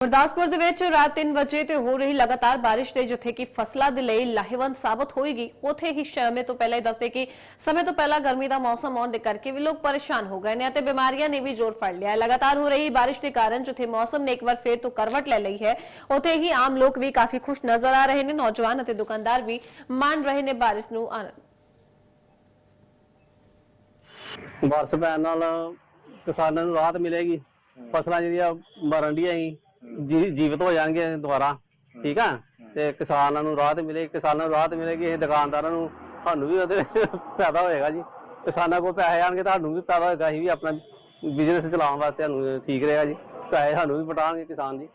ਗੁਰਦਾਸਪੁਰ ਦੇ ਵਿੱਚ ਰਾਤ 3 ਵਜੇ ਤੇ ਹੋ ਰਹੀ ਲਗਾਤਾਰ ਬਾਰਿਸ਼ ਨੇ ਜਿੱਥੇ ਕਿ ਫਸਲਾਂ ਦੇ ਲਈ ਲਾਹੇਵੰਦ ਸਾਬਤ ਹੋਏਗੀ। ਉਥੇ ਹੀ ਸਮੇਂ ਤੋਂ ਪਹਿਲਾਂ ਹੀ ਦੱਸਦੇ ਕਿ ਸਮੇਂ ਤੋਂ ਪਹਿਲਾਂ ਗਰਮੀ ਦਾ ਮੌਸਮ ਆਉਣ ਦੇ ਕਰਕੇ ਵੀ ਲੋਕ ਪਰੇਸ਼ਾਨ ਹੋ ਗਏ ਨੇ ਅਤੇ ਬਿਮਾਰੀਆਂ ਨੇ ਵੀ ਜ਼ੋਰ ਫੜ ਲਿਆ। ਹੈ ਲਗਾਤਾਰ ਹੋ ਰਹੀ ਬਾਰਿਸ਼ ਦੇ ਕਾਰਨ ਜਿੱਥੇ ਮੌਸਮ ਨੇ ਇੱਕ ਵਾਰ ਫੇਰ ਤੋਂ ਕਰਵਟ ਲੈ ਲਈ ਹੈ, ਉਥੇ ਹੀ ਆਮ ਲੋਕ ਵੀ ਕਾਫੀ ਖੁਸ਼ ਨਜ਼ਰ ਆ ਰਹੇ ਨੇ। ਨੌਜਵਾਨ ਅਤੇ ਦੁਕਾਨਦਾਰ ਵੀ ਮੰਨ ਰਹੇ ਨੇ ਬਾਰਿਸ਼ ਨੂੰ ਆਨੰਦ। ਬਾਰਿਸ਼ ਪੈਣ ਨਾਲ ਕਿਸਾਨਾਂ ਨੂੰ ਰਾਹਤ ਮਿਲੇਗੀ। ਫਸਲਾਂ ਜਿਹੜੀਆਂ ਮਰਨ ਡੀਆਂ ਸੀ ਜੀ- ਜੀਵਤ ਹੋ ਜਾਣਗੀਆਂ ਦੁਬਾਰਾ ਠੀਕ ਆ? ਤੇ ਕਿਸਾਨਾਂ ਨੂੰ ਰਾਹਤ ਮਿਲੇਗੀ ਕਿਸਾਨਾਂ ਨੂੰ ਰਾਹਤ ਮਿਲੇਗੀ ਇਹ ਦੁਕਾਨਦਾਰਾਂ ਨੂੰ ਸਾਨੂੰ ਵੀ ਉਹਦੇ ਵਿੱਚ ਫਾਇਦਾ ਹੋਏਗਾ ਜੀ। ਕਿਸਾਨਾਂ ਕੋਲ ਪੈਸੇ ਆਣਗੇ ਤੁਹਾਨੂੰ ਵੀ ਫਾਇਦਾ ਹੋਏਗਾ ਅਸੀਂ ਵੀ ਆਪਣਾ ਬਿਜ਼ਨਸ ਚਲਾਉਣ ਵਾਸਤੇ ਸਾਨੂੰ ਠੀਕ ਰਹੇਗਾ ਜੀ। ਪੈਸੇ ਸਾਨੂੰ ਵੀ ਪਟਾਣਗੇ ਕਿਸਾਨ ਜੀ।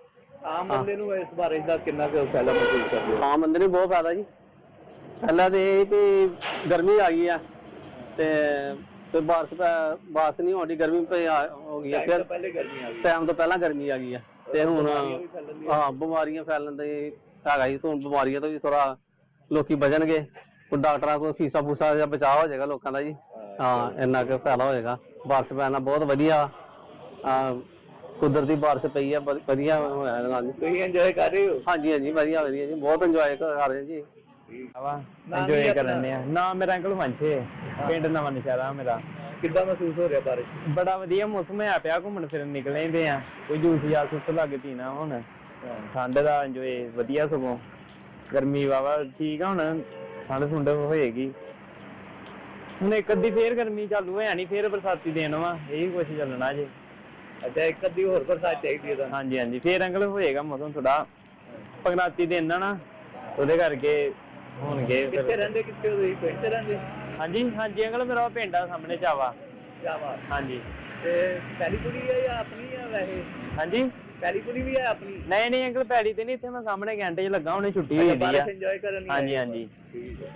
ਆਮ ਬੰਦੇ ਨੂੰ ਇਸ ਬਾਰਿਸ਼ ਦਾ ਕਿੰਨਾ ਕੁ ਫਾਇਦਾ ਮਹਿਸੂਸ ਕਰਦੇ ਹੋ? ਆਮ ਬੰਦੇ ਨੂੰ ਬਹੁਤ ਫਾਇਦਾ ਜੀ। ਪਹਿਲਾਂ ਤੇ ਇਹ ਵੀ ਗਰਮੀ ਆ ਗਈ ਆ ਤੇ ਤੇ ਬਾਰਿਸ਼ ਪੈ- ਬਾਰਿਸ਼ ਨਹੀਂ ਹੋਣੀ ਗਰਮੀ ਪਈ ਆ- ਹੋ ਗਈ ਆ ਟਾਈਮ ਫਿਰ ਤੋਂ ਪਹਿਲੇ ਗਰਮੀ ਆ ਗਈ। ਟਾਈਮ ਤੋਂ ਪਹਿਲਾਂ ਗਰਮੀ ਆ ਗਈ ਆ। ਤੇ ਹੁਣ ਬਿਮਾਰੀਆਂ ਵੀ ਫੈਲਣ ਦੀਆਂ। ਹਾਂ ਬਿਮਾਰੀਆਂ ਫੈਲਣ ਦੇ ਹੈਗਾ ਜੀ ਤੋਂ ਬਿਮਾਰੀਆਂ ਤੋਂ ਵੀ ਥੋੜਾ ਲੋਕੀ ਬਚਣਗੇ। ਕੋਈ ਡਾਕਟਰਾਂ ਕੋਲ ਫੀਸਾਂ ਫੂਸਾਂ ਦਾ ਬਚਾਅ ਹੋ ਜਾਏਗਾ ਲੋਕਾਂ ਦਾ ਜੀ। ਹਾਂ। ਇੰਨਾ ਕੁ ਫਾਇਦਾ ਹੋਏਗਾ। ਬਾਰਿਸ਼ ਪੈਣ ਬਹੁਤ ਵਧੀਆ। ਆ ਕੁਦਰਤੀ ਬਾਰਿਸ਼ ਪਈ ਆ ਵਧ- ਵਧੀਆ ਹੋਇਆ ਇਹਦੇ ਨਾਲ ਜੀ। ਤੁਸੀਂ ਇੰਜੋਏ ਕਰ ਰਹੇ ਹੋ? ਹਾਂਜੀ ਹਾਂਜੀ ਵਧੀਆ ਵਧੀਆ ਜੀ ਬਹੁਤ ਇੰਜੋਏ ਕਰ ਰਹੇ ਜੀ। ਵਾ ਨਾਮ ਕੀ ਇੰਜੋਏ ਆਪਣਾ? ਕਰਨ ਆ ਨਾ ਮੇਰਾ ਅੰਕਲ ਮੰਛੇ। ਪਿੰਡ ਨਵਾਂ ਨਸ਼ਹਿਰਾ ਮੇਰਾ। ਕਿੱਦਾਂ ਮਹਿਸੂਸ ਹੋ ਰਿਹਾ ਬਾਰਿਸ਼? ਬੜਾ ਵਧੀਆ ਮੌਸਮ ਹੈ ਪਿਆ ਘੁੰਮਣ ਫਿਰਨ ਨਿਕਲੇਂਦੇ ਆ। ਕੋਈ ਜੂਸ ਜਾਂ ਸੁੱਤ ਲੱਗ ਪੀਣਾ ਹੁਣ। ਠੰਡ ਦਾ ਇੰਜੋਏ ਵਧੀਆ ਸਗੋਂ। ਗਰਮੀ ਵਾਵਾ ਠੀਕ ਆ ਹੁਣ ਠੰਡ ਠੁੰਡ ਹੋਏਗੀ। ਹੁਣ ਇੱਕ ਅੱਧੀ ਫੇਰ ਗਰਮੀ ਚਾਲੂ ਹੋਇਆ ਨਹੀਂ ਫੇਰ ਬਰਸਾਤੀ ਦਿਨ ਵਾ ਇਹੀ ਕੁਛ ਚੱਲਣਾ ਜੇ। ਅੱਛਾ ਇੱਕ ਅੱਧੀ ਹੋਰ ਬਰਸਾਤ ਚਾਹੀਦੀ ਹੈ ਤੁਹਾਨੂੰ? ਹਾਂਜੀ ਹਾਂਜੀ ਫੇਰ ਅੰਕਲ ਹੋਏਗਾ ਮੌਸਮ ਥੋੜਾ ਪਗਨਾਤੀ ਆ ਨਾ ਉਹਦੇ ਕਰਕੇ ਹੋਣਗੇ ਕਿੱਥੇ ਰਹਿੰਦੇ ਕਿੱਥੇ ਹੋ ਤੁਸੀਂ? ਪਿੰਡ ਰਹਿੰਦੇ? ਹਾਂਜੀ ਹਾਂਜੀ ਅੰਕਲ ਮੇਰਾ ਪਿੰਡ ਆ ਸਾਹਮਣੇ ਚਾਵਾ। ਬਾਤ ਹਾਂਜੀ। ਤੇ ਪੈਲੀਪੁਰੀ ਹੈ ਜਾਂ ਆਪਣੀ ਹੈ ਵੈਸੇ? ਹਾਂਜੀ। ਪੈਲੀਪੁਰੀ ਵੀ ਹੈ ਆਪਣੀ? ਨਹੀਂ ਨਹੀਂ ਅੰਕਲ ਪੈੜੀ ਤੇ ਨਹੀਂ ਇੱਥੇ ਮੈਂ ਸਾਹਮਣੇ ਘੰਟੇ 'ਚ ਲੱਗਾ ਹੁਣੇ ਛੁੱਟੀ ਹੋਈ ਅੱਛਾ, ਦੀ ਆ। ਬਾਰਿਸ਼ ਇੰਜੋਏ ਕਰਨ ਲਈ ਹਾਂਜੀ ਆਏ ਹੋ। ਹਾਂਜੀ। ਠੀਕ ਹੈ।